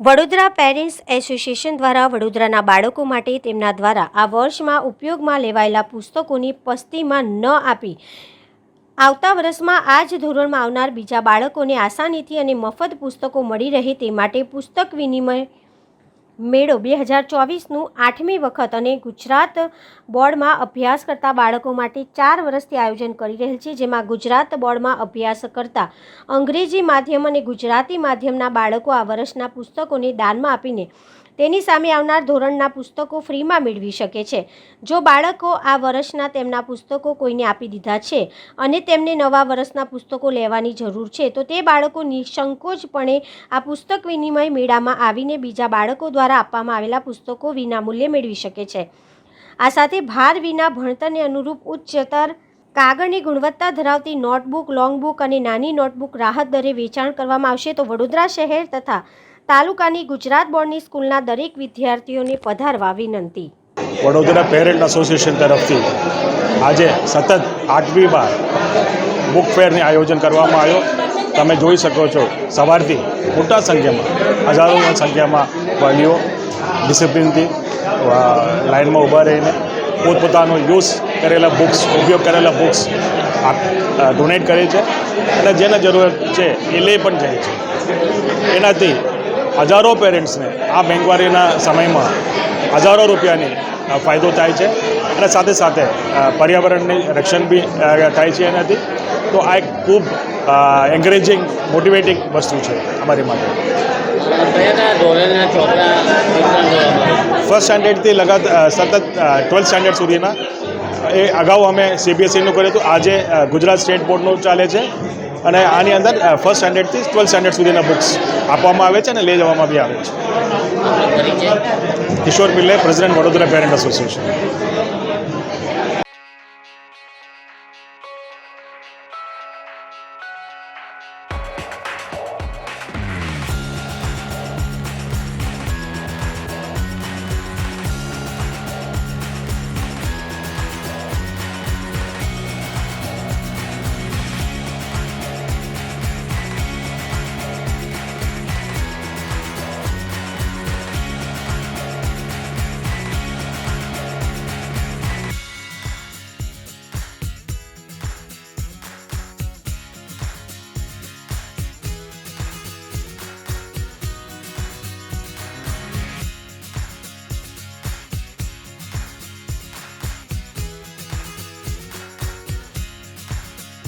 Vadodara parents association દ્વારા વડોદરાના બાળકો માટે તેમના દ્વારા આ વર્ષમાં ઉપયોગમાં લેવાયેલા પુસ્તકોની પસ્તીમાં ન આપી આવતા વર્ષમાં આ જ ધોરણમાં આવનાર બીજા બાળકોને આસાનીથી અને મફત પુસ્તકો મળી રહે તે માટે પુસ્તક વિનિમય મેળો બે હજાર ચોવીસનું આઠમી વખત અને ગુજરાત બોર્ડમાં અભ્યાસ કરતા બાળકો માટે ચાર વર્ષથી આયોજન કરી રહેલ છે, જેમાં ગુજરાત બોર્ડમાં અભ્યાસ કરતા અંગ્રેજી માધ્યમ અને ગુજરાતી માધ્યમના બાળકો આ વર્ષના પુસ્તકોને દાનમાં આપીને તેની સામે આવનાર ધોરણના પુસ્તકો ફ્રીમાં મેળવી શકે છે. જો બાળકો આ વર્ષના તેમના પુસ્તકો કોઈને આપી દીધા છે અને તેમને નવા વર્ષના પુસ્તકો લેવાની જરૂર છે, તો તે બાળકો નિસંકોચપણે આ પુસ્તક વિનિમય મેળામાં આવીને બીજા બાળકો દ્વારા આપવામાં આવેલા પુસ્તકો વિનામૂલ્યે મેળવી શકે છે. આ સાથે ભાર વિના ભણતરને અનુરૂપ ઉચ્ચતર કાગળની ગુણવત્તા ધરાવતી નોટબુક, લોંગબુક અને નાની નોટબુક રાહત દરે વેચાણ કરવામાં આવશે, તો વડોદરા શહેર તથા તાલુકાની ગુજરાત બોર્ડની સ્કૂલના દરેક વિદ્યાર્થીઓને પધારવા વિનંતી. વડોદરા પેરેન્ટ એસોસિએશન તરફથી આજે સતત આઠમી વાર બુક ફેરનું આયોજન કરવામાં આવ્યું. તમે જોઈ શકો છો, સવારથી મોટા સંખ્યામાં, હજારોની સંખ્યામાં વાલીઓ ડિસિપ્લિનથી લાઇનમાં ઊભા રહીને પોતપોતાનો યુઝ કરેલા બુક્સ, ઉપયોગ કરેલા બુક્સ ડોનેટ કરે છે. અને જેને જરૂરત છે, એ લઈ પણ જાય છે. એનાથી હજારો પેરેન્ટ્સને આ બેંકવારીના સમયમાં હજારો રૂપિયાની ફાયદો થાય છે. અને સાથે સાથે પર્યાવરણની રક્ષણ બી થાય છે એનાથી. તો આ એક ખૂબ એન્કરેજિંગ મોટિવેટિંગ વસ્તુ છે અમારી માટે. ફર્સ્ટ સ્ટાન્ડર્ડથી લગાત સતત ટ્વેલ્થ સ્ટાન્ડર્ડ સુધીના, એ અગાઉ અમે સીબીએસઈનું કર્યું હતું. આજે ગુજરાત સ્ટેટ બોર્ડનું ચાલે છે. અને આની અંદર ફર્સ્ટ સ્ટાન્ડર્ડથી ટ્વેલ્થ સ્ટાન્ડર્ડ સુધીના બુક્સ આપવામાં આવે છે અને લઈ જવામાં બી આવે છે. Kishore Pillai president Vadodara parent association